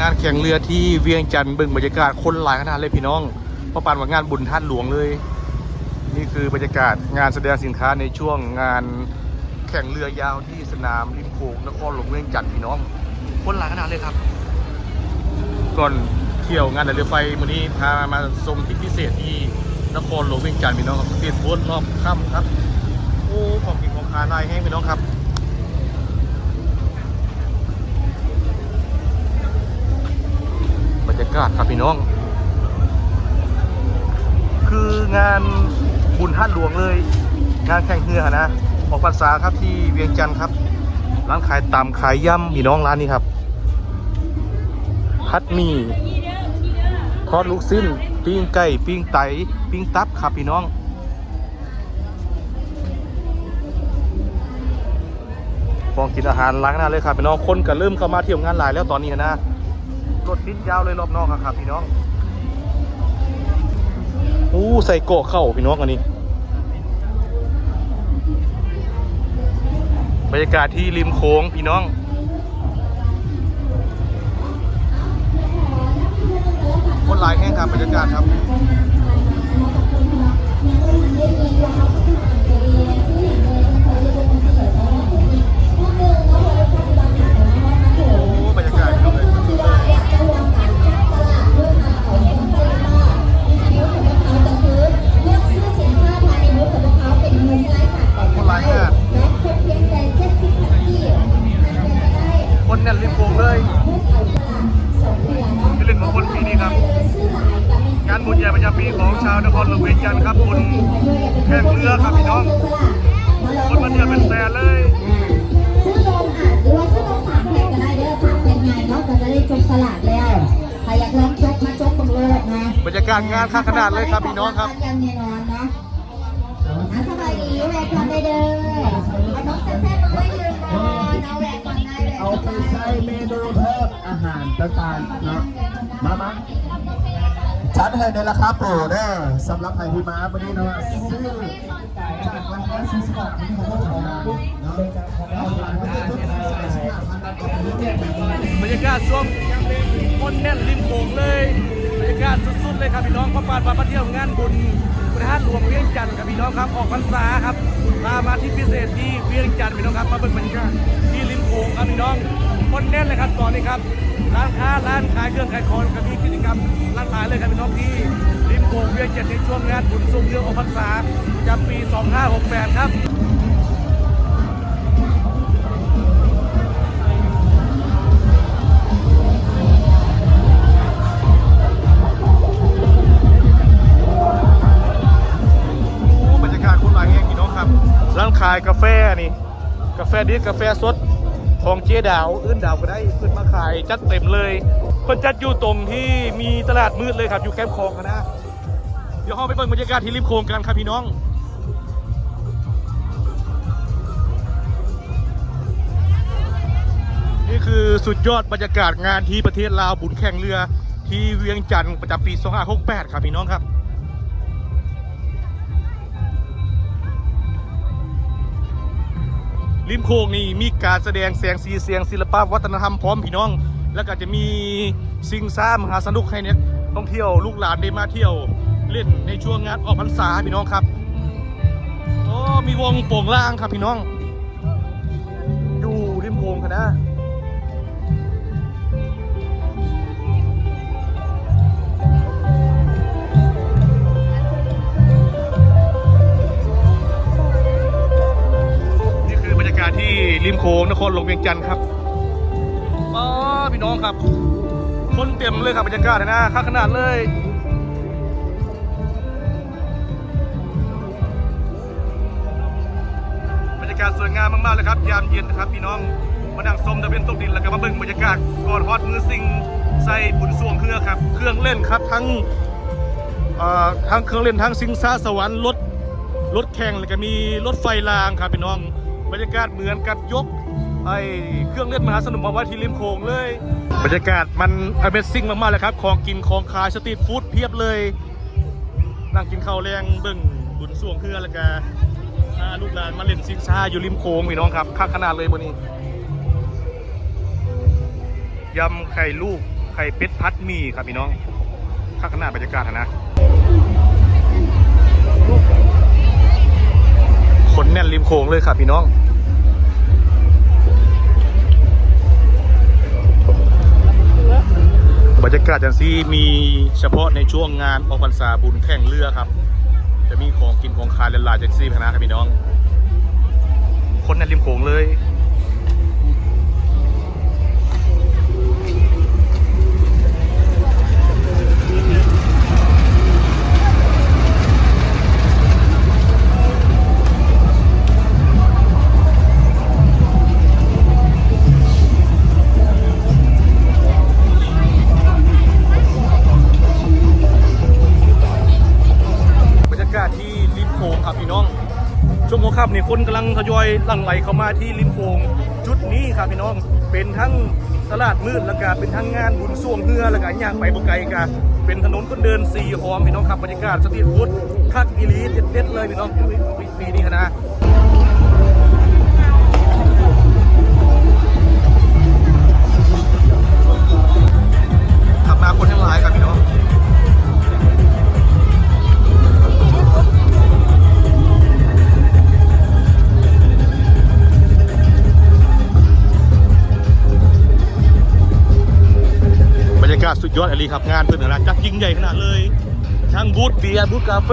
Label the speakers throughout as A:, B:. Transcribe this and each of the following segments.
A: งานแข่งเรือที่เวียงจันทร์เบิ่งบรรยากาศคนหลายขนาดเลยพี่น้องเพราะปานว่างานบุญท่านหลวงเลย นี่คือบรรยากาศงานแสดงสินค้าในช่วงงานแข่งเรือยาวที่สนามริมโขงนครหลวงเวียงจันทร์พี่น้อง คนหลายขนาดเลยครับ ก่อนเที่ยวงานเรือไฟวันนี้พามาชมทริปพิเศษที่นครหลวงเวียงจันทร์พี่น้องครับเปลี่ยนโพสรอบค่ำครับโอ้ของกินของทานลายแห้งพี่น้องครับ รยากาศครับพี่น้อง คืองานบุญท่านหลวงเลย งานแข่งเรือนะ ออกพรรษาครับที่เวียงจันทร์ครับ ร้านขายตำขายย่ำพี่น้องร้านนี้ครับ พัดหมี่ทอดลูกสิ้น ปิ้งไก่ ปิ้งไตปิ้งตับครับพี่น้องฟองกินอาหารร้านหน้าเลยครับพี่น้องคนก็เริ่มเข้ามาเที่ยวงานหลายแล้วตอนนี้นะ รถติดยาวเลยรอบนอกอะครับพี่น้องอู้ใส่โกะเข้าพี่น้องอันนี้บรรยากาศที่ริมโค้งพี่น้อง คนหลายแห้งครับบรรยากาศครับ ครับบุญแข่งเรือครับพี่น้องคนมาเที่ยวเป็นแสนเลย
B: ซื้อนมอะหรือว่าซื้อนมสามแผ่นก็ได้เด้อสามแผ่นไงเนาะก็จะได้จบสลากแล้วใครอยากลองจกมาจกบังเลิศนะ
A: บรรยากาศงานข้างขนาดเลยครับพี่น้องครับ
B: ยังแน่นอนเนาะอะสบายดีแวะก่อนได้เด้อเอาน้องแซ่บๆมาให้ยืนก่อนเอาแวะก่อนได้แวะ
C: เอาไปใช้เมนูเพิ่มอาหารต่างๆเนาะมามา จัดให้ในราคาโปรเด้อสำหรับใครที่มาวันนี้เนาะซื้อจากวันละสี่สิบบาทที่เขาต้องขอมาเนาะเอาหลังจากที่เราใส่สิบบาทพันกับเป็นแจกแบบนี้
A: บรยากาศช่วงคนแน่นริมโขงเลยบรรยากาศสุดๆเลยครับพี่น้องพ่อปานมาเที่ยวงานบุญพระธาตุหลวงเวียงจันทร์ครับพี่น้องครับออกพรรษาครับพามาที่พิเศษที่เวียงจันทร์พี่น้องครับมาเบิ่งบรรยากาศที่ริม โขงครับพี่น้องคนแน่นเลยครับตอนนี้ครับ ร้านค้าร้านขายเครื่องขายของครับมีกิจกรรมร้านขายเลยครับพี่น้องที่ริมโขงเวียงจันทร์ในช่วงงานบุญสุ่มเรื่องออกพรรษาประจำปี 2568ครับโอ้บรรยากาศคนหลายแห่งพี่น้องครับร้านขายกาแฟนี่ กาแฟดิบกาแฟสด ของเจ๊ดาวอื่นดาวก็ได้ขึ้นมาขายจัดเต็มเลยเพิ่นจัดอยู่ตรงที่มีตลาดมืดเลยครับอยู่แคมป์คลองกันนะเดี๋ยวเราไปเบิ่งบรรยากาศที่ริมโขงกันครับพี่น้องนี่คือสุดยอดบรรยากาศงานที่ประเทศลาวบุญแข่งเรือที่เวียงจันทร์ประจำปี 2568 ครับพี่น้องครับ ริมโค้งนี่มีการแสดงแสงสีเสียงศิลปะวัฒนธรรมพร้อมพี่น้อง แล้วก็จะมีสิ่งสร้างมหาสนุกให้เนี่ยท่องเที่ยวลูกหลานได้มาเที่ยวเล่นในช่วงงานออกพรรษาพี่น้องครับโอ้มีวงโป่งล่างครับพี่น้อง อยู่ริมโค้งครับนะ โขงนครหลวงเวียงจันทร์ครับอ๋อพี่น้องครับ คนเต็มเลยครับบรรยากาศนะข้าขนาดเลยบรรยากาศสวยงามมากๆเลยครับ ยามเย็นนะครับพี่น้องมาดังส้มตะเวนตกดินแล้วก็มาเบิ่งบรรยากาศก่อนฮอตมือสิงใส่บุญสวงเครื่องครับ เครื่องเล่นครับทั้งอ่อทั้งเครื่องเล่นทั้งสิงซ่าสวรรค์รถรถแข่งแล้วก็มีรถไฟรางครับพี่น้อง บรรยากาศเหมือนกับยกไอ้เครื่องเล่นมหาสนุกมาไว้ที่ริมโขงเลย บรรยากาศมัน Amazing มากๆเลยครับ ของกินของขายสตรีทฟู้ดเพียบเลย นั่งกินข้าวแรงเบิ่งบุญส่วงเครือแล้วก็พาลูกหลานมาเล่นซิงซ่าอยู่ริมโขงพี่น้องครับคักขนาดเลยวันนี้ยำไข่ลูกไข่เป็ดพัดมีครับพี่น้องข้างหน้าบรรยากาศนะ คนแน่นริมโค้งเลยครับพี่น้อง บรรยากาศจังซี่มีเฉพาะในช่วงงานออกพรรษาบุญแข่งเรือครับ จะมีของกินของขายหลายๆจังซี่พนะครับพี่น้อง คนแน่นริมโขงเลย ทยอยหลั่งไหลเข้ามาที่ริมโขงจุดนี้ครับพี่น้องเป็นทั้งตลาดมืดแล้วก็เป็นทั้งงานบุญส่วงเฮือแล้วก็ย่างไปบ่ไกลกันเป็นถนนคนเดินสี่หอมพี่น้องครับบรรยากาศสตรีทฟู้ดคักอีลีเด็ดๆเลยพี่น้องปีนี้นะขับมาคนทั้งหลายครับพี่น้อง ยากาศสุดยอดอลีครับงานเพื่อนนะจัดยิ่งใหญ่ขนาดเลยทั้งบูธเบียร์บูธกาแฟ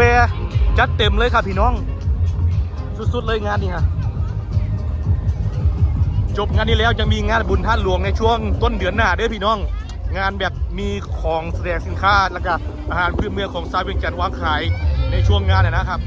A: จัดเต็มเลยครับพี่น้อง สุดๆเลยงานนี้ฮะจบงานนี้แล้วยังมีงานบุญท่านหลวงในช่วงต้นเดือนหน้าด้อพี่น้อง งานแบบมีของแสดงสินค้าแล้วก็อาหารพื้นเมืองของซาเวียงจันทร์วางขายในช่วงงานนะนะครับ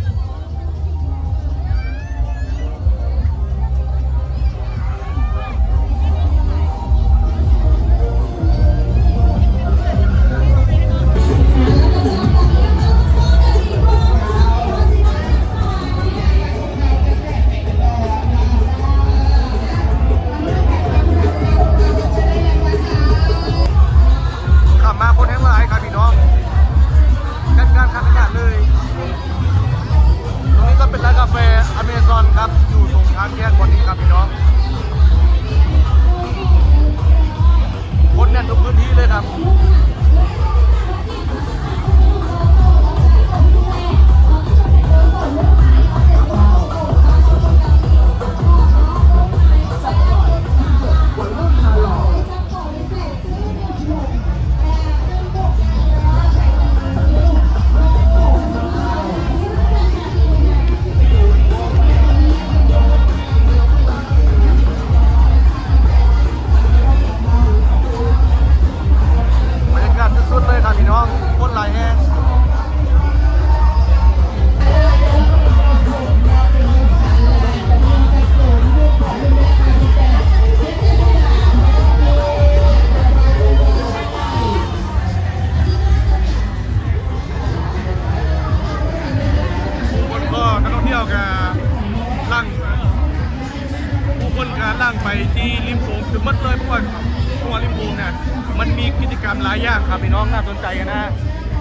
A: มีกิจกรรมหลายอย่างครับพี่น้องน่าสนใจกันนะ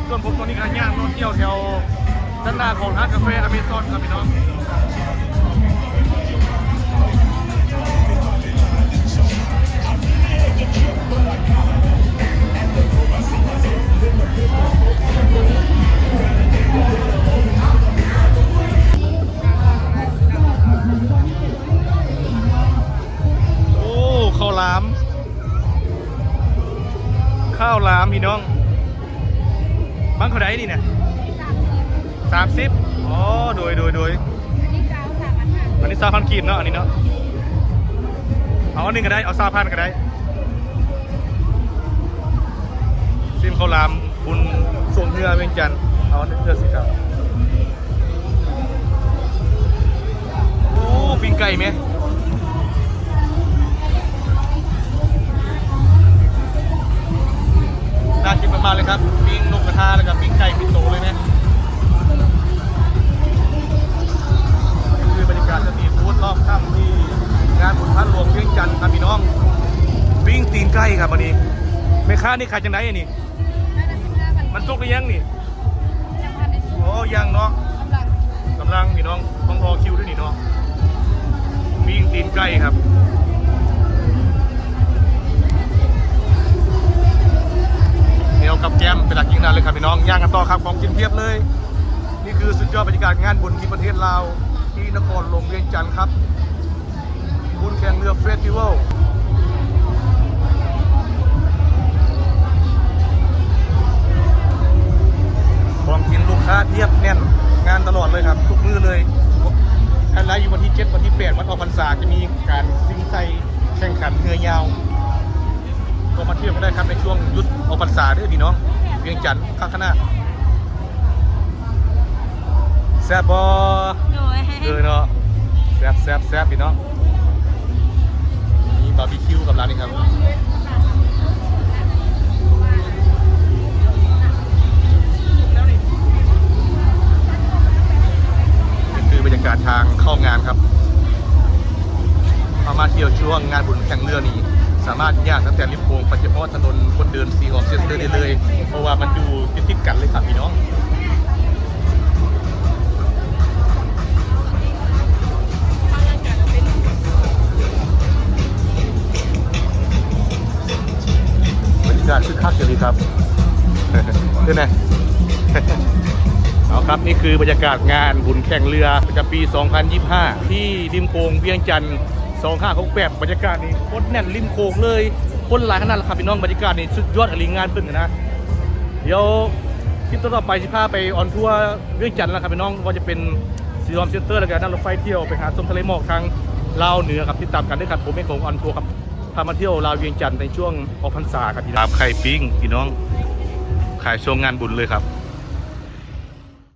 A: ส่วนผมตอนนี้ก็ย่างรถเที่ยวแถวด้านหน้าของร้านกาแฟอเมซอนครับพี่น้อง พี่น้องบังเขาได้นี่เนี่ยสามสิบอ๋อโดยโดยโดยอันนี้สามพันกีบเนาะอันนี้เนาะเอาอันหนึงก็ได้เอาสามพันก็ได้ซิมข้าวหลามบุญส่งเรือเวียงจันทร์เอาอันนี้เพื่อสิครับโอ้ปิ้งไก่ไหม น่ากินมากๆเลยครับปิ้งนกกระทาแล้วก็ปิ้งไก่ปิ้งโตเลยนะนี่คือบรรยากาศสตรีทฟู้ดรอบค่ำที่งานบุญพันหลวงเวียงจันทร์ครับพี่น้องปิ้งตีนไก่ครับวันนี้แม่ค้านี่ขายจังไหนอันนี้มันสุกหรือยังนี่โอ้ยังเนาะกำลังพี่น้องต้องรอคิวด้วยนี่เนาะปิ้งตีนไก่ครับ นั้นานเลยครับพี่น้องย่างกันต่อครับของกินเพียบเลย นี่คือสุดยอดบรรยากาศงานบุญที่ประเทศลาวที่นครหลวงเวียงจันทร์ครับบุญแข่งเรือเฟสติวัลของกินลูกค้าเทียบแน่นงานตลอดเลยครับทุกมือเลยไฮไลอยู่วันที่ 7 วันที่ 8 วันออกพรรษาจะมีการซิงไซแข่งขันเรือยาวก็มาเที่ยวกันได้ครับในช่วงหยุดออกพรรษาด้วยพี่น้อง เวียงจันทร์ข้างคณะแซ่บบอ
D: โดย
A: เออเนาะแซ่บแซ่บแซ่บพี่น้องมีบาร์บีคิวกับร้านนี้ครับ คักอยู่ดีครับด้วยนะเอาครับนี่คือบรรยากาศงานบุญแข่งเรือประจำปี 2025 ที่ริมโขงเวียงจันทร์2568บรรยากาศนี่โคตรแน่นริมโขงเลยคนหลายขนาดเลยครับพี่น้องบรรยากาศนี่สุดยอดอลิงงานเพิ่นนะเดี๋ยวคลิปต่อๆไปสิพาไปออนทัวร์เวียงจันทร์แล้วครับพี่น้องว่าจะเป็นซีรอมเซ็นเตอร์แล้วก็นั่งรถไฟเที่ยวไปหาชมทะเลหมอกทางลาวเหนือครับติดตามกันด้วยครับผมเองของออนทัวร์ครับ พามาเที่ยวลาวเวียงจันทร์ในช่วงออกพรรษาครับพี่น้องไข่ปิ้งพี่น้อง ขายช่วงงานบุญเลยครับ